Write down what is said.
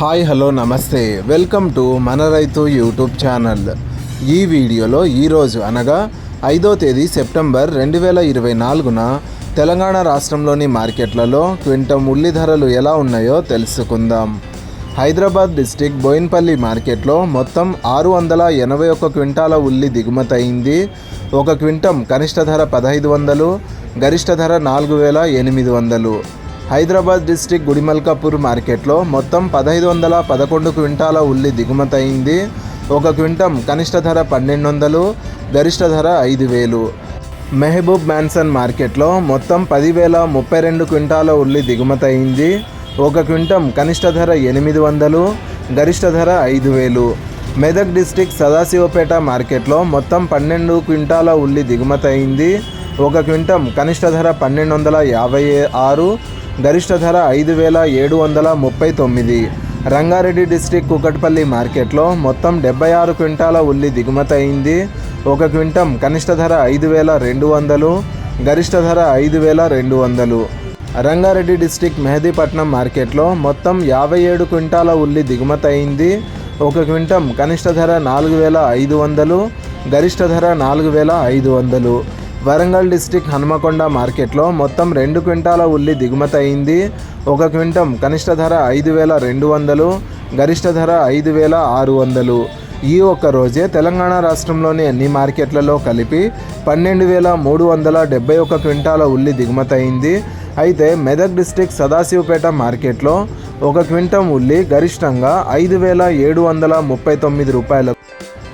Hi hello నమస్తే. Welcome to మన రైతు యూట్యూబ్ ఛానల్. ఈ వీడియోలో ఈరోజు అనగా ఐదో తేదీ సెప్టెంబర్ రెండు వేల ఇరవై నాలుగున తెలంగాణ రాష్ట్రంలోని మార్కెట్లలో క్వింటం ఉల్లి ధరలు ఎలా ఉన్నాయో తెలుసుకుందాం. హైదరాబాద్ డిస్టిక్ బోయిన్పల్లి మార్కెట్లో మొత్తం ఆరు వందల ఎనభై ఒక్క క్వింటాల ఉల్లి దిగుమతి అయింది. ఒక క్వింటం కనిష్ట ధర పదహైదు వందలు గరిష్ట ధర నాలుగు వేల ఎనిమిది వందలు. హైదరాబాద్ డిస్టిక్ గుడిమల్కాపూర్ మార్కెట్లో మొత్తం పదహైదు వందల పదకొండు క్వింటాల ఉల్లి దిగుమతయింది. ఒక క్వింటం కనిష్ట ధర పన్నెండు వందలు గరిష్ట ధర ఐదు వేలు. మెహబూబ్ మ్యాన్సన్ మార్కెట్లో మొత్తం పదివేల ముప్పై రెండు క్వింటాల ఉల్లి దిగుమతయింది. ఒక క్వింటం కనిష్ట ధర ఎనిమిది వందలు గరిష్ట ధర ఐదు వేలు. మెదక్ డిస్టిక్ సదాశివపేట మార్కెట్లో మొత్తం పన్నెండు క్వింటాల ఉల్లి దిగుమతయింది. ఒక క్వింటం కనిష్ట ధర పన్నెండు వందల యాభై ఆరు గరిష్ట ధర ఐదు వేల ఏడు వందల ముప్పై తొమ్మిది. రంగారెడ్డి డిస్టిక్ కుకట్పల్లి మార్కెట్లో మొత్తం డెబ్బై ఆరు క్వింటాల ఉల్లి దిగుమతి అయింది. ఒక క్వింటం కనిష్ట ధర ఐదు వేల రెండు వందలు గరిష్ట ధర ఐదు వేల రెండు వందలు. రంగారెడ్డి డిస్టిక్ మెహదీపట్నం మార్కెట్లో మొత్తం యాభై ఏడు క్వింటాల ఉల్లి దిగుమతి అయింది. ఒక క్వింటం కనిష్ట ధర నాలుగు వేల ఐదు వందలు గరిష్ట ధర నాలుగు వేల ఐదు వందలు. వరంగల్ డిస్టిక్ హనుమకొండ మార్కెట్లో మొత్తం రెండు క్వింటాల ఉల్లి దిగుమతి అయింది. ఒక క్వింటం కనిష్ట ధర ఐదు వేల రెండు వందలు గరిష్ట ధర ఐదు వేల ఆరు వందలు. ఈ ఒక్క రోజే తెలంగాణ రాష్ట్రంలోని అన్ని మార్కెట్లలో కలిపి పన్నెండు వేల మూడు వందల డెబ్బై ఒక క్వింటాల ఉల్లి దిగుమతి అయింది. అయితే మెదక్ డిస్టిక్ సదాశివపేట మార్కెట్లో ఒక క్వింటం ఉల్లి గరిష్టంగా ఐదు వేల ఏడు వందల ముప్పై తొమ్మిది రూపాయలకు